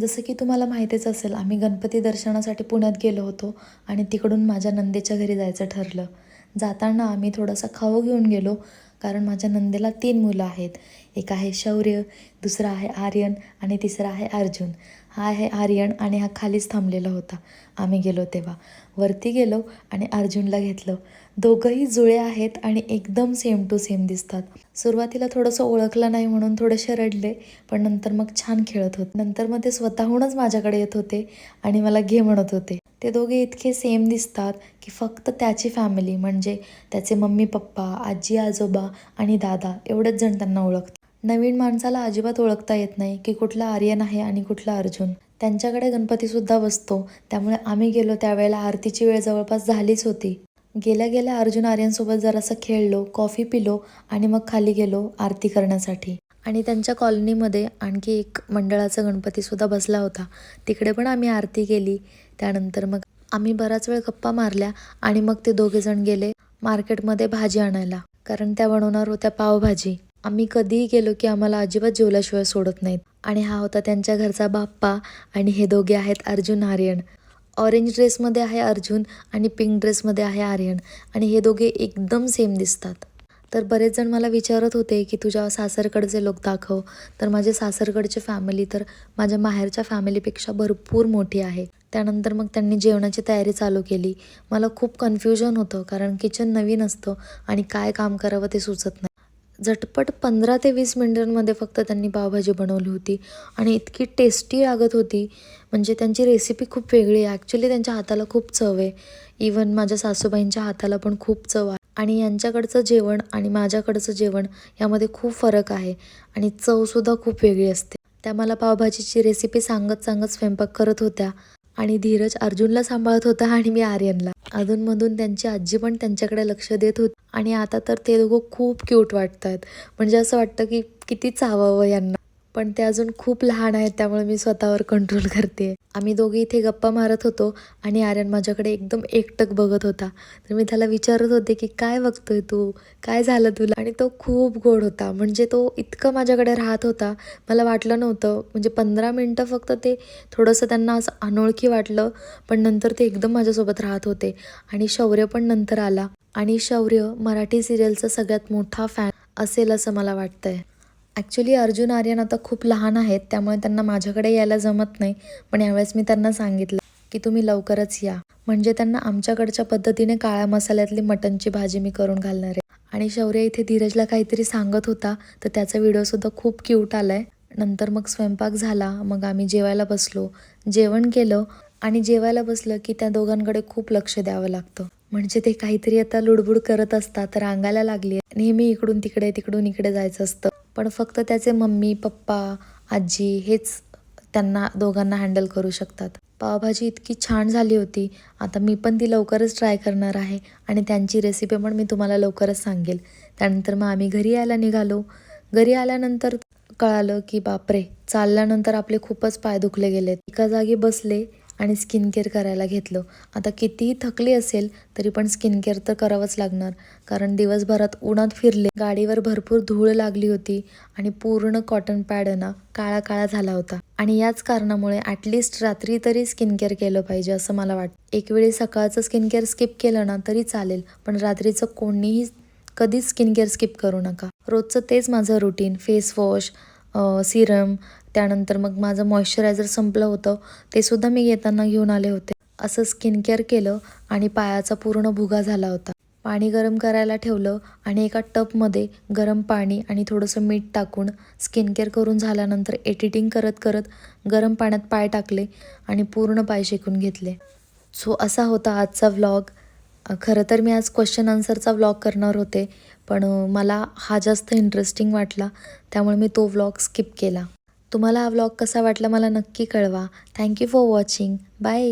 जसं की तुम्हाला माहितीच असेल आम्ही गणपती दर्शनासाठी पुण्यात गेलो होतो आणि तिकडून माझ्या नंदेच्या घरी जायचं ठरलं. जाताना आम्ही थोडासा खाऊ घेऊन गेलो कारण माझ्या नंदेला तीन मुलं आहेत. एक आहे शौर्य दुसरा आहे आर्यन आणि तिसरा आहे अर्जुन. हा आहे आर्यन आणि हा खालीच थांबलेला होता. आम्ही गेलो तेव्हा. वरती गेलो आणि अर्जुनला घेतलं. दोघंही जुळे आहेत आणि एकदम सेम टू सेम दिसतात. सुरुवातीला थोडंसं ओळखलं नाही म्हणून थोडेसे रडले पण नंतर मग छान खेळत होते. नंतर मग ते स्वतःहूनच माझ्याकडे येत होते आणि मला घे म्हणत होते. ते दोघे इतके सेम दिसतात की फक्त त्याची फॅमिली म्हणजे त्याचे मम्मी पप्पा आजी आजोबा आणि दादा एवढेच जण त्यांना ओळखतात. नवीन माणसाला अजिबात ओळखता येत नाही की कुठला आर्यन आहे आणि कुठला अर्जुन. त्यांच्याकडे गणपतीसुद्धा बसतो. त्यामुळे आम्ही गेलो त्यावेळेला आरतीची वेळ जवळपास झालीच होती. गेल्या गेल्या अर्जुन आर्यनसोबत जरासं खेळलो कॉफी पिलो आणि मग खाली गेलो आरती करण्यासाठी. आणि त्यांच्या कॉलनीमध्ये आणखी एक मंडळाचा गणपतीसुद्धा बसला होता. तिकडे पण आम्ही आरती केली. त्यानंतर मग आम्ही बराच वेळ गप्पा मारल्या आणि मग ते दोघेजण गेले मार्केटमध्ये भाजी आणायला. कारण त्या बनवणार होत्या पावभाजी. आम्ही कधीही गेलो की आम्हाला अजिबात जेवल्याशिवाय सोडत नाहीत. आणि हा होता त्यांच्या घरचा बाप्पा आणि हे दोघे आहेत अर्जुन आर्यन. ऑरेंज ड्रेसमध्ये आहे अर्जुन आणि पिंक ड्रेसमध्ये आहे आर्यन. आणि हे दोघे एकदम सेम दिसतात. तर बरेच जण मला विचारत होते की तुझ्या सासरकडचे लोक दाखव. तर माझे सासरकडचे फॅमिली तर माझ्या माहेरच्या फॅमिलीपेक्षा भरपूर मोठी आहे. त्यानंतर मग त्यांनी जेवणाची तयारी चालू केली. मला खूप कन्फ्युजन होतं कारण किचन नवीन असतं आणि काय काम करावं ते सुचत नाही. झटपट पंधरा ते वीस मिनिटांमध्ये फक्त त्यांनी पावभाजी बनवली होती. आणि इतकी टेस्टी लागत होती. म्हणजे त्यांची रेसिपी खूप वेगळी आहे. ॲक्च्युली त्यांच्या हाताला खूप चव आहे. इवन माझ्या सासूबाईंच्या हाताला पण खूप चव आहे. आणि यांच्याकडचं जेवण आणि माझ्याकडचं जेवण यामध्ये खूप फरक आहे. आणि चवसुद्धा खूप वेगळी असते. त्या मला पावभाजीची रेसिपी सांगत सांगत स्वयंपाक करत होत्या. आणि धीरज अर्जुनला सांभाळत होता आणि मी आर्यनला. अधूनमधून त्यांची आजी पण त्यांच्याकडे लक्ष देत होती. आणि आता तर ते दोघं खूप क्यूट वाटत आहेत म्हणजे असं वाटतं की किती चावावं यांना. पण ते अजून खूप लहान आहेत त्यामुळे मी स्वतःवर कंट्रोल करते. आम्ही दोघे इथे गप्पा मारत होतो आणि आर्यन माझ्याकडे एकदम एकटक बघत होता. तर मी त्याला विचारत होते की काय बघतोय तू? काय झालं तुला? आणि तो खूप गोड होता. म्हणजे तो इतकं माझ्याकडे राहत होता मला वाटलं नव्हतं. म्हणजे पंधरा मिनटं फक्त ते थोडंसं त्यांना असं अनोळखी वाटलं पण नंतर ते एकदम माझ्यासोबत राहत होते. आणि शौर्य पण नंतर आला. आणि शौर्य मराठी सिरियलचा सगळ्यात मोठा फॅन असेल असं मला वाटतंय. ॲक्च्युली अर्जुन आर्यन आता खूप लहान आहेत त्यामुळे त्यांना माझ्याकडे यायला जमत नाही. पण यावेळेस मी त्यांना सांगितलं की तुम्ही लवकरच या. म्हणजे त्यांना आमच्याकडच्या पद्धतीने काळ्या मसाल्यातली मटनची भाजी मी करून घालणार आहे. आणि शौर्य इथे धीरजला काहीतरी सांगत होता तर त्याचा व्हिडिओसुद्धा खूप क्यूट आलाय. नंतर मग स्वयंपाक झाला मग आम्ही जेवायला बसलो. जेवण केलं आणि जेवायला बसलं की त्या दोघांकडे खूप लक्ष द्यावं लागतं. म्हणजे ते काहीतरी आता लुडबुड करत असतात रांगायला लागली नेहमी इकडून तिकडे तिकडून इकडे जायचं असतं. पण फक्त त्याचे मम्मी पप्पा आजी हेच त्यांना दोघांना हँडल करू शकतात. पावभाजी इतकी छान झाली होती. आता मी पण ती लवकरच ट्राय करणार आहे आणि त्यांची रेसिपी पण मी तुम्हाला लवकरच सांगेल. त्यानंतर मग आम्ही घरी यायला निघालो. घरी आल्यानंतर कळालं की बापरे चालल्यानंतर आपले खूपच पाय दुखले गेलेत. एका जागी बसले आणि स्किन केअर करायला घेतलं. आता कितीही थकली असेल तरी पण स्किन केअर तर करावंच लागणार. कारण दिवसभरात उन्हात फिरले गाडीवर भरपूर धूळ लागली होती आणि पूर्ण कॉटन पॅड ना काळा काळा झाला होता. आणि याच कारणामुळे ॲटलिस्ट रात्री तरी स्किन केअर केलं पाहिजे असं मला वाटतं. एक वेळी सकाळचं स्किन केअर स्किप केलं ना तरी चालेल. पण रात्रीचं कोणीही कधीच स्किन केअर स्किप करू नका. रोजचं तेच माझं रुटीन फेस वॉश सिरम त्यानंतर मग माझं मॉइश्चरायझर संपलं होतं. ते सुद्धा मी येताना घेऊन आले होते. असं स्किन केअर केलं आणि पायाचा पूर्ण भुगा झाला होता. पाणी गरम करायला ठेवलं आणि एका टपमध्ये गरम पाणी आणि थोडंसं मीठ टाकून स्किन केअर करून झाल्यानंतर एडिटिंग करत करत गरम पाण्यात पाय टाकले आणि पूर्ण पाय शेकून घेतले. सो असा होता आजचा व्लॉग खरं तर मी आज क्वेश्चन आन्सरचा व्लॉग करणार होते पण मला हा जास्त इंटरेस्टिंग वाटला. त्यामुळे मी तो व्लॉग स्किप केला. तुम्हाला हा व्लॉग कसा वाटला मला नक्की कळवा. Thank you for watching bye